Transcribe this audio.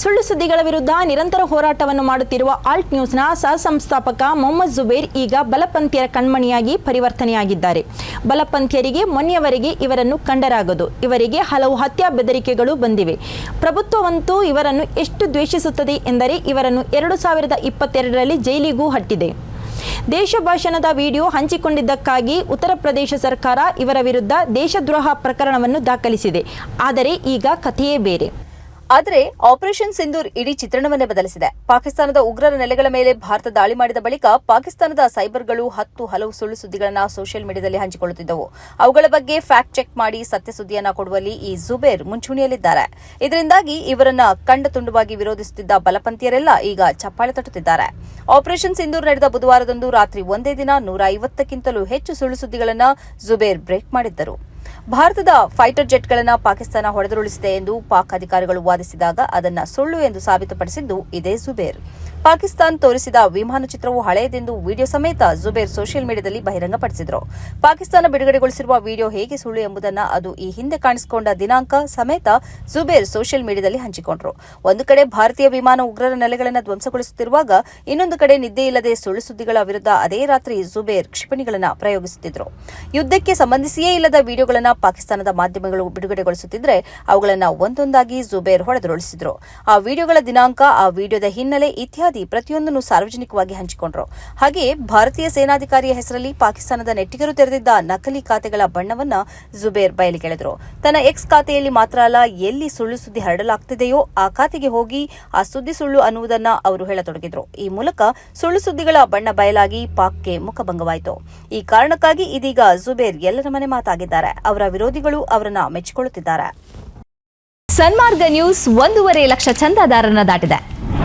ಸುಳ್ಳು ಸುದ್ದಿಗಳ ವಿರುದ್ಧ ನಿರಂತರ ಹೋರಾಟವನ್ನು ಮಾಡುತ್ತಿರುವ ಆಲ್ಟ್ ನ್ಯೂಸ್ನ ಸಹ ಸಂಸ್ಥಾಪಕ ಮೊಹಮ್ಮದ್ ಜುಬೇರ್ ಈಗ ಬಲಪಂಥೀಯರ ಕಣ್ಮಣಿಯಾಗಿ ಪರಿವರ್ತನೆಯಾಗಿದ್ದಾರೆ. ಬಲಪಂಥೀಯರಿಗೆ ಮೊನ್ನೆಯವರೆಗೆ ಇವರನ್ನು ಕಂಡರಾಗದು. ಇವರಿಗೆ ಹಲವು ಹತ್ಯಾ ಬೆದರಿಕೆಗಳು ಬಂದಿವೆ. ಪ್ರಭುತ್ವವಂತೂ ಇವರನ್ನು ಎಷ್ಟು ದ್ವೇಷಿಸುತ್ತದೆ ಎಂದರೆ ಇವರನ್ನು ಎರಡು ಸಾವಿರದ ಇಪ್ಪತ್ತೆರಡರಲ್ಲಿ ಜೈಲಿಗೂ ಹಟ್ಟಿದೆ. ದೇಶ ಭಾಷಣದ ವಿಡಿಯೋ ಹಂಚಿಕೊಂಡಿದ್ದಕ್ಕಾಗಿ ಉತ್ತರ ಪ್ರದೇಶ ಸರ್ಕಾರ ಇವರ ವಿರುದ್ಧ ದೇಶದ್ರೋಹ ಪ್ರಕರಣವನ್ನು ದಾಖಲಿಸಿದೆ. ಆದರೆ ಈಗ ಕಥೆಯೇ ಬೇರೆ. ಆದರೆ ಆಪರೇಷನ್ ಸಿಂಧೂರ್ ಇಡೀ ಚಿತ್ರಣವನ್ನೇ ಬದಲಿಸಿದೆ. ಪಾಕಿಸ್ತಾನದ ಉಗ್ರರ ನೆಲೆಗಳ ಮೇಲೆ ಭಾರತ ದಾಳಿ ಮಾಡಿದ ಬಳಿಕ ಪಾಕಿಸ್ತಾನದ ಸೈಬರ್ಗಳು ಹತ್ತು ಹಲವು ಸುಳ್ಳು ಸುದ್ದಿಗಳನ್ನು ಸೋಷಿಯಲ್ ಮೀಡಿಯಾದಲ್ಲಿ ಹಂಚಿಕೊಳ್ಳುತ್ತಿದ್ದವು. ಅವುಗಳ ಬಗ್ಗೆ ಫ್ಯಾಕ್ಟ್ ಚೆಕ್ ಮಾಡಿ ಸತ್ಯ ಸುದ್ದಿಯನ್ನು ಕೊಡುವಲ್ಲಿ ಈ ಜುಬೇರ್ ಮುಂಚೂಣಿಯಲ್ಲಿದ್ದಾರೆ. ಇದರಿಂದಾಗಿ ಇವರನ್ನ ಕಂಡ ತುಂಡುವಾಗಿ ವಿರೋಧಿಸುತ್ತಿದ್ದ ಬಲಪಂಥೀಯರೆಲ್ಲ ಈಗ ಚಪ್ಪಾಳೆ ತಟ್ಟುತ್ತಿದ್ದಾರೆ. ಆಪರೇಷನ್ ಸಿಂಧೂರ್ ನಡೆದ ಬುಧವಾರದಂದು ರಾತ್ರಿ ಒಂದೇ ದಿನ ನೂರ ಐವತ್ತಕ್ಕಿಂತಲೂ ಹೆಚ್ಚು ಸುಳ್ಳು ಸುದ್ದಿಗಳನ್ನು ಜುಬೇರ್ ಬ್ರೇಕ್ ಮಾಡಿದ್ದರು. ಭಾರತದ ಫೈಟರ್ ಜೆಟ್ಗಳನ್ನು ಪಾಕಿಸ್ತಾನ ಹೊಡೆದುರುಳಿಸಿದೆ ಎಂದು ಪಾಕ್ ಅಧಿಕಾರಿಗಳು ವಾದಿಸಿದಾಗ ಅದನ್ನ ಸುಳ್ಳು ಎಂದು ಸಾಬೀತುಪಡಿಸಿದ್ದು ಇದೇ ಜುಬೇರ್ ಪಾಕಿಸ್ತಾನ್ ತೋರಿಸಿದ ವಿಮಾನ ಚಿತ್ರವು ಹಳೆಯದೆಂದು ವಿಡಿಯೋ ಸಮೇತ ಜುಬೇರ್ ಸೋಷಿಯಲ್ ಮೀಡಿಯಾದಲ್ಲಿ ಬಹಿರಂಗಪಡಿಸಿದರು. ಪಾಕಿಸ್ತಾನ ಬಿಡುಗಡೆಗೊಳಿಸಿರುವ ವಿಡಿಯೋ ಹೇಗೆ ಸುಳ್ಳು ಎಂಬುದನ್ನು ಅದು ಈ ಹಿಂದೆ ಕಾಣಿಸಿಕೊಂಡ ದಿನಾಂಕ ಸಮೇತ ಜುಬೇರ್ ಸೋಷಿಯಲ್ ಮೀಡಿಯಾದಲ್ಲಿ ಹಂಚಿಕೊಂಡರು. ಒಂದು ಕಡೆ ಭಾರತೀಯ ವಿಮಾನ ಉಗ್ರರ ನೆಲೆಗಳನ್ನು ಧ್ವಂಸಗೊಳಿಸುತ್ತಿರುವಾಗ, ಇನ್ನೊಂದು ಕಡೆ ನಿದ್ದೆಯಿಲ್ಲದೆ ಸುಳ್ಳು ಸುದ್ದಿಗಳ ವಿರುದ್ಧ ಅದೇ ರಾತ್ರಿ ಜುಬೇರ್ ಕ್ಷಿಪಣಿಗಳನ್ನು ಪ್ರಯೋಗಿಸುತ್ತಿದ್ದರು ಯುದ್ಧಕ್ಕೆ ಸಂಬಂಧಿಸಿಯೇ ಇಲ್ಲದ ವಿಡಿಯೋಗಳನ್ನು ಪಾಕಿಸ್ತಾನದ ಮಾಧ್ಯಮಗಳು ಬಿಡುಗಡೆಗೊಳಿಸುತ್ತಿದ್ದರೆ ಅವುಗಳನ್ನು ಒಂದೊಂದಾಗಿ ಜುಬೇರ್ ಹೊಡೆದುರುಳಿಸಿದರು. ಆ ವಿಡಿಯೋಗಳ ದಿನಾಂಕ, ಆ ವಿಡಿಯೋದ ಹಿನ್ನೆಲೆ ಇತ್ಯಾದಿ ಪ್ರತಿಯೊಂದನ್ನು ಸಾರ್ವಜನಿಕವಾಗಿ ಹಂಚಿಕೊಂಡರು. ಹಾಗೆಯೇ ಭಾರತೀಯ ಸೇನಾಧಿಕಾರಿಯ ಹೆಸರಲ್ಲಿ ಪಾಕಿಸ್ತಾನದ ನೆಟ್ಟಿಗರು ತೆರೆದಿದ್ದ ನಕಲಿ ಖಾತೆಗಳ ಬಣ್ಣವನ್ನ ಜುಬೇರ್ ಬಯಲಿಗೆಳೆದರು ತನ್ನ ಎಕ್ಸ್ ಖಾತೆಯಲ್ಲಿ ಮಾತ್ರ ಅಲ್ಲ, ಎಲ್ಲಿ ಸುಳ್ಳು ಸುದ್ದಿ ಹರಡಲಾಗ್ತಿದೆಯೋ ಆ ಖಾತೆಗೆ ಹೋಗಿ ಆ ಸುದ್ದಿ ಸುಳ್ಳು ಅನ್ನುವುದನ್ನ ಅವರು ಹೇಳತೊಡಗಿದ್ರು. ಈ ಮೂಲಕ ಸುಳ್ಳು ಸುದ್ದಿಗಳ ಬಣ್ಣ ಬಯಲಾಗಿ ಪಾಕ್ಗೆ ಮುಖಭಂಗವಾಯಿತು. ಈ ಕಾರಣಕ್ಕಾಗಿ ಇದೀಗ ಜುಬೇರ್ ಎಲ್ಲರ ಮನೆ ಮಾತಾಗಿದ್ದಾರೆ. ಅವರ ವಿರೋಧಿಗಳು ಅವರನ್ನ ಮೆಚ್ಚಿಕೊಳ್ಳುತ್ತಿದ್ದಾರೆ. ಸನ್ಮಾರ್ಗ ನ್ಯೂಸ್ ಒಂದೂವರೆ ಲಕ್ಷ ಚಂದಾದಾರರನ್ನ ದಾಟಿದೆ.